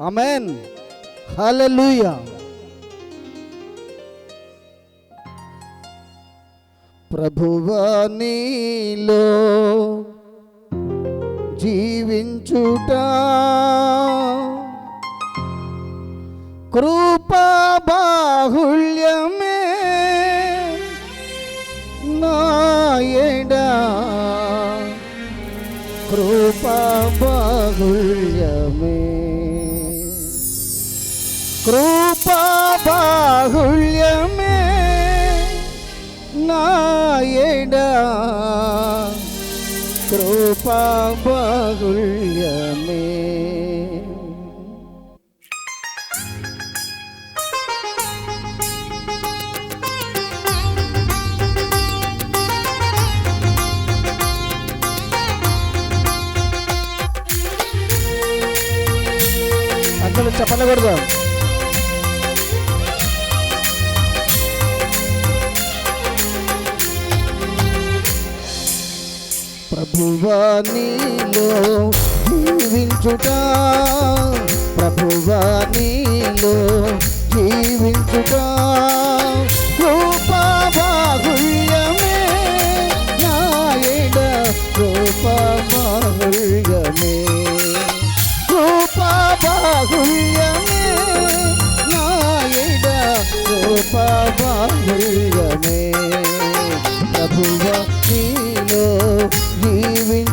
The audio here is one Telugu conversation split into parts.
అమెన్ హలలుయా ప్రభువా నీలో జీవించుట కృపా బాహుళ్యమే నాయడా కృపా బాహుళ్య బాహుళ్యమే నాయడా. కృపా బాహుళ్యమే. అందరూ చెప్పకూడదు ప్రభువా నీలో జీవించుట. ప్రభువా నీలో జీవించుట.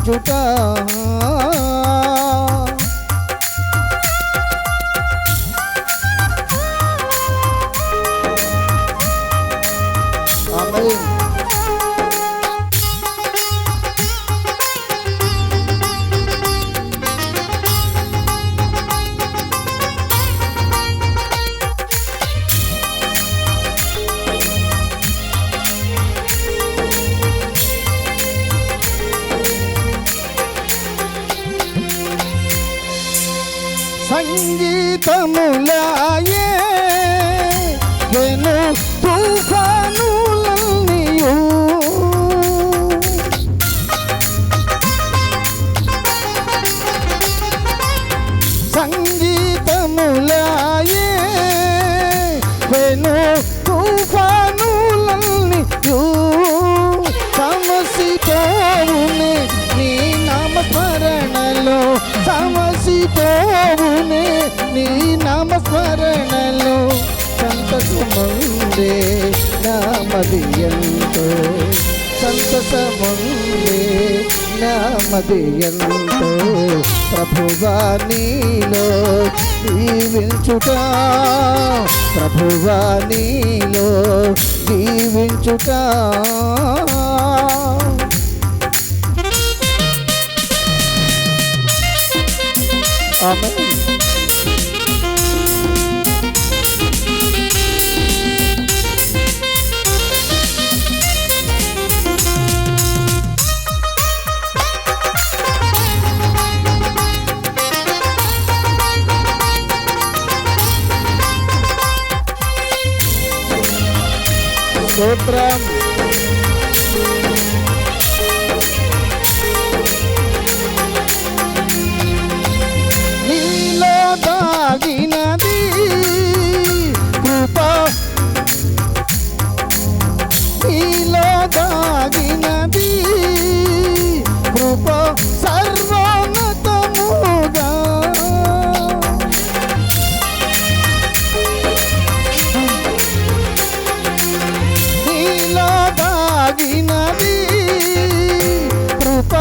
జీవించుట సంగీతములాయే వెను తుఫానులన్నీయు. సంగీతములాయే. వెను తుఫానులన్నీయు. సమసిపోవునే నీ నామస్మరణలో సమసిపోవునే నీ నామస్మరణలో సంతసముందే నామది ఎంతో. సంతసముందే నామది ఎంతో. ప్రభువా నీలో జీవించుట ప్రభువా నీలో జీవించుట Amém. Outra సర్వోన్నతముగా. నీలో దాగినది కృప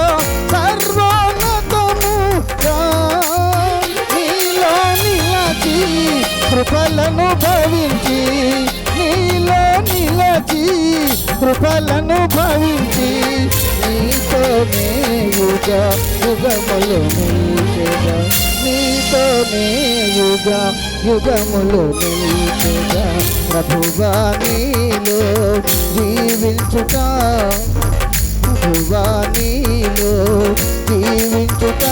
సర్వోన్నతముగా. నీలో నిలచి కృపలను భవించి నీలో నిలచి కృపల యుగ యుగములు నిలిచెగా నీతోనే యుగ యుగములు నిలిచెగా ప్రభువా నీలో జీవించుట ప్రభువా నీలో జీవించుట.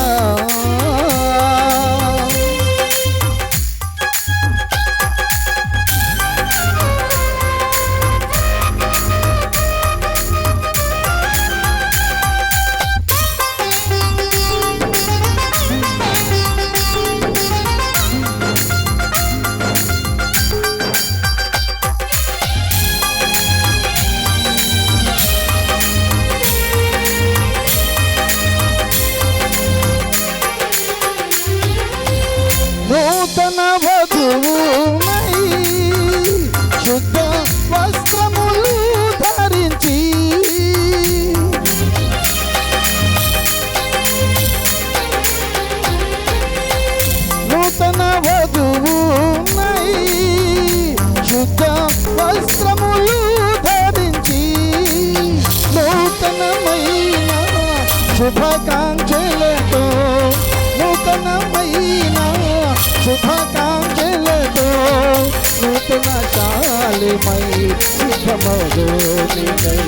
శాలిమై సిద్ధమౌదోనికై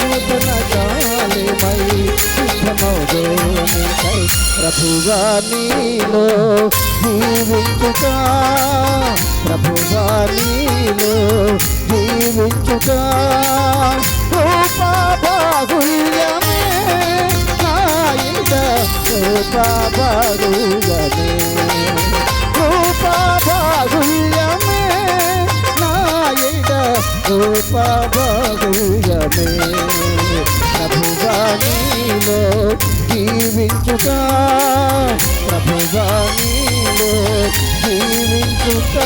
నూతన శాలిమై సిద్ధమౌదోనికై ప్రభుగా నీలో జీవించుట ప్రభుగా నీలో జీవించుట రూపా బాహుల్యమే నాయుడ రూపా బాహుల్యమే రూపా రూపా ప్రభుగా నీలో జీవించుట ప్రభుగా నీలో జీవించుట